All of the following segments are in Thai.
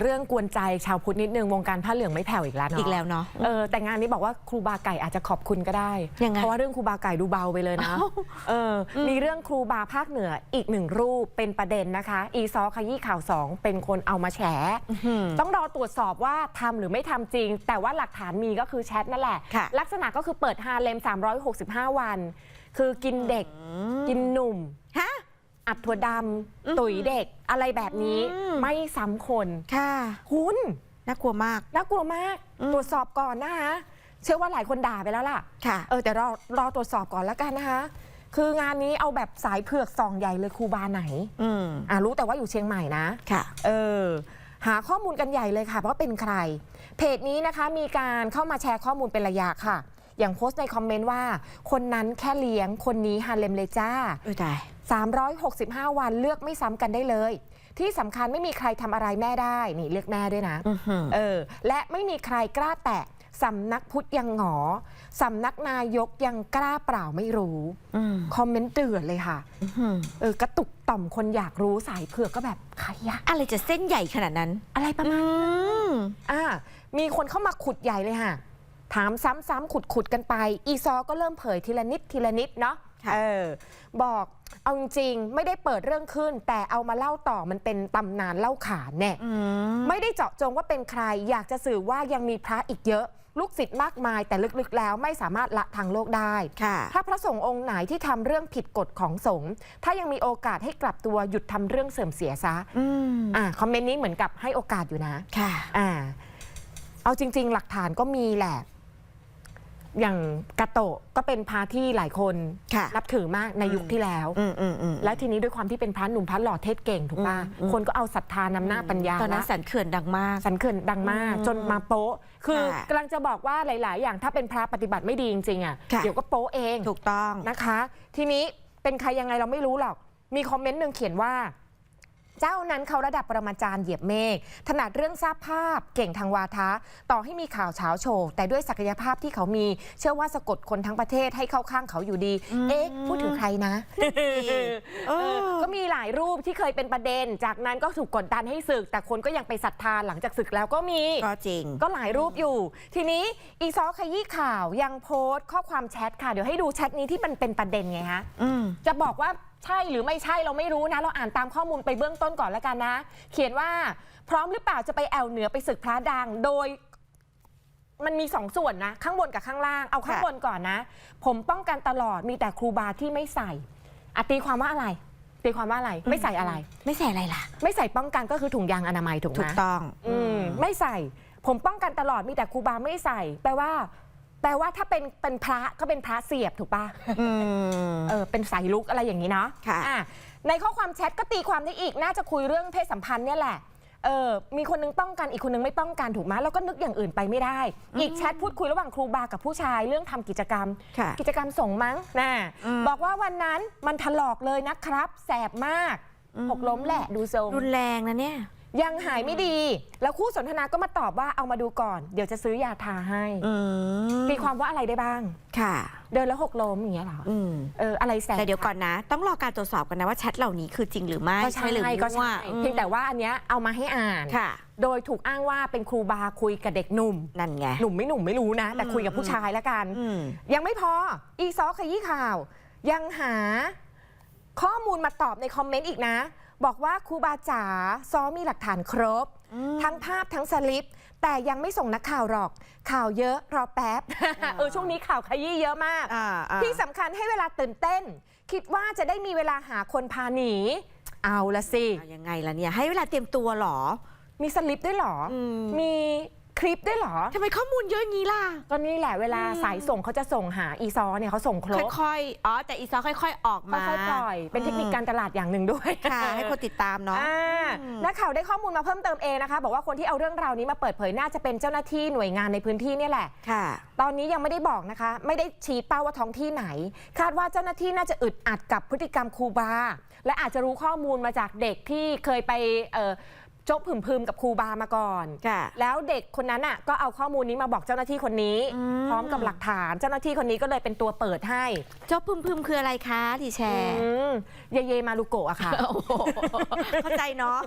เรื่องกวนใจชาวพุทธนิดนึงวงการผ้าเหลืองไม่แผ่วอีกแล้วเนาะอีกแล้วเนาะเออแต่งานนี้บอกว่าครูบาไก่อาจจะขอบคุณก็ได้ยังไงเพราะว่าเรื่องครูบาไก่ดูเบาไปเลยนะอ้าวเอออมีเรื่องครูบาภาคเหนืออีกหนึ่งรูปเป็นประเด็นนะคะ อีซอขยี้ข่าวสองเป็นคนเอามาแฉต้องรอตรวจสอบว่าทำหรือไม่ทำจริง แต่ว่าหลักฐานมีก็คือแชทนั่นแหละค่ะลักษณะก็คือเปิดฮาเลม365 วัน คือกินเด็กกินหนุ่มฮะ อัดถั่วดำตุ๋ยเด็กอะไรแบบนี้อืมไม่ซ้ำคนค่ะคุณน่ากลัวมากน่ากลัวมากอืมตรวจสอบก่อนนะคะเชื่อว่าหลายคนด่าไปแล้วล่ะค่ะเออแต่รอรอตรวจสอบก่อนแล้วกันนะคะ คืองานนี้เอาแบบสายเผือกส่องใหญ่เลยครูบาไหน อืมอ่ารู้แต่ว่าอยู่เชียงใหม่นะค่ะ เออหาข้อมูลกันใหญ่เลยค่ะว่าเป็นใคร เพจนี้นะคะมีการเข้ามาแชร์ข้อมูลเป็นระยะค่ะ อย่างโพสต์ในคอมเมนต์ว่า คนนั้นแค่เลี้ยงคนนี้ฮาเลมเลยจ้าอุ้ยตาย 365 วันเลือกไม่ซ้ำกันได้เลย ที่สำคัญไม่มีใครทำอะไรแม่ได้นี่เลือกแม่ด้วยนะอื้อหือเออ และไม่มีใครกล้าแตะสำนักพุทธยังหงอสำนักนายกยังกล้าเปล่าไม่รู้อืมคอมเมนต์เดือดเลยค่ะอื้อหือเออกระตุกต่อมคนอยากรู้สายเผือกก็แบบใครอะอะไรจะเส้นใหญ่ขนาดนั้น อะไรประมาณอืมอ่ามีคนเข้ามาขุดใหญ่เลยค่ะ ถามซ้ำๆขุดๆกันไป อีซอก็เริ่มเผยทีละนิดทีละนิดเนาะค่ะ เออบอกเอาจริงๆไม่ได้เปิดเรื่องขึ้น แต่เอามาเล่าต่อมันเป็นตำนานเล่าขานแน่อืมไม่ได้เจาะจงว่าเป็นใคร อยากจะสื่อว่ายังมีพระอีกเยอะ ลูกศิษย์มากมาย แต่ลึกๆแล้วไม่สามารถละทางโลกได้ค่ะถ้าพระสงฆ์องค์ไหนที่ทำเรื่องผิดกฎของสงฆ์ถ้ายังมีโอกาสให้กลับตัวหยุดทำเรื่องเสื่อมเสียซะอืมอ่าคอมเมนต์นี้เหมือนกับให้โอกาสอยู่นะค่ะอ่าเอาจริง ๆ หลักฐานก็มีแหละ อย่างกาโตะก็เป็นพระที่หลายคนค่ะนับถือมากในยุคที่แล้ว อืมอืมอืม และทีนี้ด้วยความที่เป็นพระหนุ่มพระหล่อเทศเก่งถูกป่ะ อืม คนก็เอาศรัทธานำหน้าปัญญาตอนนั้นละสันเขื่อนดังมาก สันเขื่อนดังมากอืมจนมาโป๊ะ คือค่ะกำลังจะบอกว่าหลาย ๆ อย่างถ้าเป็นพระปฏิบัติไม่ดีจริงๆอะค่ะ เดี๋ยวก็โป๊ะเองถูกต้อง นะคะ ทีนี้เป็นใครยังไงเราไม่รู้หรอก มีคอมเมนต์หนึ่งเขียนว่า เจ้านั้นเขาระดับปรมาจารย์เหยียบเมฆถนัดเรื่องทราบภาพ เก่งทางวาทะ ต่อให้มีข่าวเช้าโชว์ แต่ด้วยศักยภาพที่เขามี เชื่อว่าสะกดคนทั้งประเทศให้เข้าข้างเขาอยู่ดีอืมเอ๊ะ พูดถึงใครนะเออก็มีหลายรูปที่เคยเป็นประเด็น จากนั้นก็ถูกกดดันให้ศึก แต่คนก็ยังไปศรัทธาหลังจากศึกแล้วก็มี ก็จริง ก็หลายรูปอยู่ ทีนี้อีซอขยี้ข่าวยังโพสต์ข้อความแชทค่ะ เดี๋ยวให้ดูแชทนี้ที่มันเป็นประเด็นไงฮะอืมจะบอกว่า ใช่หรือไม่ใช่เราไม่รู้นะ เราอ่านตามข้อมูลไปเบื้องต้นก่อนแล้วกันนะ เขียนว่าพร้อมหรือเปล่าจะไปแอวเหนือไปศึกพระดังโดยมันมีสองส่วนนะ ข้างบนกับข้างล่างเอาข้างค่ะบนก่อนนะ ผมป้องกันตลอดมีแต่ครูบาที่ไม่ใส่อะตีความว่าอะไร ตีความว่าอะไรไม่ใส่อะไร ไม่ใส่อะไรล่ะ ไม่ใส่ป้องกันก็คือถุงยางอนามัยถูกไหถูมกต้อง อืมไม่ใส่ ผมป้องกันตลอดมีแต่ครูบาไม่ใส่แปลว่า แปลว่าถ้าเป็นเป็นพระก็เป็นพระเสียบถูกปะอืมเออเป็นสายลุกอะไรอย่างนี้เนาะค่ะอ่ในข้อความแชทก็ตีความได้อีกน่าจะคุยเรื่องเพศสัมพันธ์เนี่ยแหละเออมีคนนึงป้องกันอีกคนนึงไม่ป้องกันถูกไหมแล้วก็นึกอย่างอื่นไปไม่ได้ อีกแชทพูดคุยระหว่างครูบากับผู้ชายเรื่องทำกิจกรรมค่ะกิจกรรมส่งมั้งนะอืมบอกว่าวันนั้นมันถลอกเลยนะครับ แสบมากอืมหกล้มแหละดูทรงรุนแรงนะเนี่ย ยังหายไม่ดี แล้วคู่สนทนาก็มาตอบว่าเอามาดูก่อน เดี๋ยวจะซื้อยาทาให้อืมตีความว่าอะไรได้บ้าง ค่ะ เดินแล้วหกล้มอย่างเงี้ยเหรออืม เอออะไรแสบแต่เดี๋ยวก่อนนะ ต้องรอการตรวจสอบกันนะว่าแชทเหล่านี้คือจริงหรือไม่ก็ใช่หรือก็มั่วใช่เพียงแต่ว่าอันเนี้ยเอามาให้อ่าน ค่ะ โดยถูกอ้างว่าเป็นครูบาคุยกับเด็กหนุ่ม นั่นไง หนุ่มไม่หนุ่มไม่รู้นะ แต่อืมคุยกับผู้ชายแล้วกัน อืม ยังไม่พออีซอขยี้ข่าว ยังหาข้อมูลมาตอบในคอมเมนต์อีกนะ บอกว่าครูบาจ๋าซอมีหลักฐานครบ ทั้งภาพทั้งสลิป แต่ยังไม่ส่งนักข่าวหรอก ข่าวเยอะรอแป๊บเออช่วงนี้ข่าวขยี้เยอะมากอ่าอ่าที่สำคัญให้เวลาตื่นเต้น คิดว่าจะได้มีเวลาหาคนพาหนี เอาละสิเอายังไงล่ะเนี่ย ให้เวลาเตรียมตัวเหรอ มีสลิปด้วยเหรออืมมี คลิปด้วยเหรอ ทำไมข้อมูลเยอะอย่างนี้ล่ะ ก็นี่แหละเวลาอืมสายส่งเขาจะส่งหาอีซอเนี่ยเขาส่งครบค่อยๆ อ๋อ แต่อีซอค่อย ๆ ออกมาค่อยๆปล่อย เป็นเทคนิคการตลาดอย่างหนึ่งด้วยค่ะ ให้คนติดตามเนาะอ่าอืมนักข่าวได้ข้อมูลมาเพิ่มเติมเองนะคะ บอกว่าคนที่เอาเรื่องราวนี้มาเปิดเผยน่าจะเป็นเจ้าหน้าที่หน่วยงานในพื้นที่เนี่ยแหละ ค่ะ ตอนนี้ยังไม่ได้บอกนะคะ ไม่ได้ชี้เป้าว่าท้องที่ไหน คาดว่าเจ้าหน้าที่น่าจะอึดอัดกับพฤติกรรมครูบา และอาจจะรู้ข้อมูลมาจากเด็กที่เคยไปเอ่อโจ๊กผึมพึมกับครูบามาก่อน ค่ะ แล้วเด็กคนนั้นอะก็เอาข้อมูลนี้มาบอกเจ้าหน้าที่คนนี้ อืม พร้อมกับหลักฐาน เจ้าหน้าที่คนนี้ก็เลยเป็นตัวเปิดให้จบพึมพึมคืออะไรคะดีแชร์อืมเยเยมารุโกะอะค่ะ โอ้โหเข้าใจเนาะ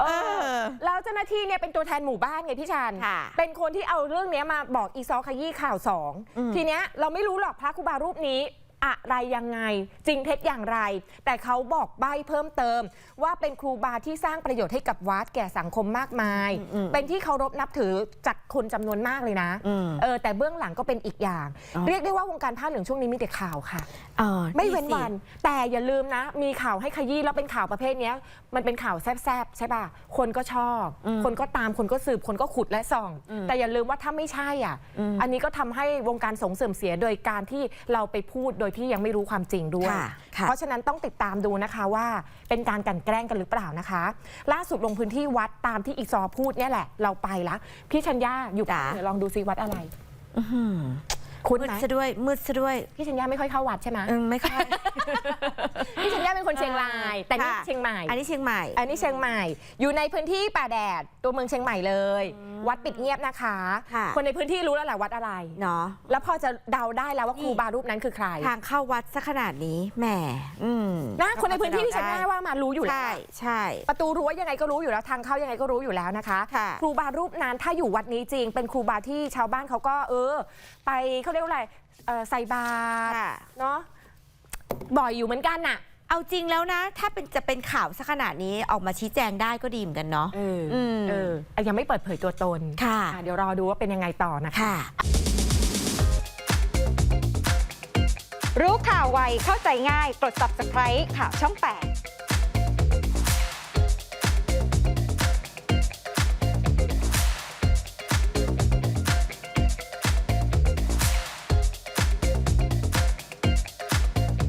เอเอออ แล้วเจ้าหน้าที่เนี่ยเป็นตัวแทนหมู่บ้านไงพี่ชัน ค่ะเป็นคนที่เอาเรื่องเนี้ยมาบอกอีซอขยี้ข่าวสอง อืม ทีเนี้ยเราไม่รู้หรอกพระครูบารูปนี้ อะไรยังไง จริงเท็จอย่างไร แต่เขาบอกใบ้เพิ่มเติม ว่าเป็นครูบาที่สร้างประโยชน์ให้กับวัดแก่สังคมมากมายอืมเป็นที่เคารพนับถือจากคนจำนวนมากเลยนะอืมเออแต่เบื้องหลังก็เป็นอีกอย่างอ๋อเรียกได้ว่าวงการผ้าเหลืองช่วงนี้มีแต่ข่าวค่ะเออไม่เว้นสิวัน แต่อย่าลืมนะ มีข่าวให้ขยี้แล้วเป็นข่าวประเภทเนี้ยมันเป็นข่าวแซบๆใช่ป่ะคนก็ชอบอืมคนก็ตามคนก็สืบคนก็ขุดและส่องอืมแต่อย่าลืมว่าถ้าไม่ใช่อะอืมอันนี้ก็ทำให้วงการสงฆ์เสื่อมเสียโดยการที่เราไปพูดโดยที่ยังไม่รู้ความจริงด้วย ค่ะค่ะ เพราะฉะนั้นต้องติดตามดูนะคะว่าเป็นการกลันแกล้งกันหรือเปล่านะคะ ล่าสุดลงพื้นที่วัดตามที่อีกซอพูดเนี่ยแหละ เราไปละพี่ชัญญาอยู่จ๋าเดี๋ยวลองดูซิวัดอะไร อื้อหือคุ้นมืดไหมซะด้วยมืดซะด้วยพี่ชัญญาไม่ค่อยเข้าวัดใช่ไหมเออไม่ค่อย พี่ชัญญาเป็นคนเชียงราย แต่นี่ค่ะ เชียงใหม่ อันนี้เชียงใหม่อันนี้เชียงใหม่ อยู่ในพื้นที่ป่าแดด ตัวเมืองเชียงใหม่เลย วัดปิดเงียบนะคะ ค่ะคนในพื้นที่รู้แล้วแหละวัดอะไร เนาะ แล้วพอจะเดาได้แล้วว่านี่ครูบารูปนั้นคือใครทางเข้าวัดซะขนาดนี้แหมอืมนะคนในพื้นที่ที่ฉันแน่ว่ามารู้อยู่แล้ใช่วใช่ ประตูรั้วยังไงก็รู้อยู่แล้วทางเข้ายังไงก็รู้อยู่แล้วนะคะ ค่ะครูบารูปนั้นถ้าอยู่วัดนี้จริง เป็นครูบาที่ชาวบ้านเขาก็เออ ไปเขาเรียกว่าอะไรเอ่อใส่บาตรค่ะ เนาะบ่อยอยู่เหมือนกันน่ะ เอาจริงแล้วนะ ถ้าเป็นจะเป็นข่าวซะขนาดนี้ออกมาชี้แจงได้ก็ดีเหมือนกันเนาะเอออืมเออยังไม่เปิดเผยตัวตนค่ะ อะเดี๋ยวรอดูว่าเป็นยังไงต่อนะคะ ค่ะ รู้ข่าวไวเข้าใจง่าย กด subscribe ข่าวช่อง 8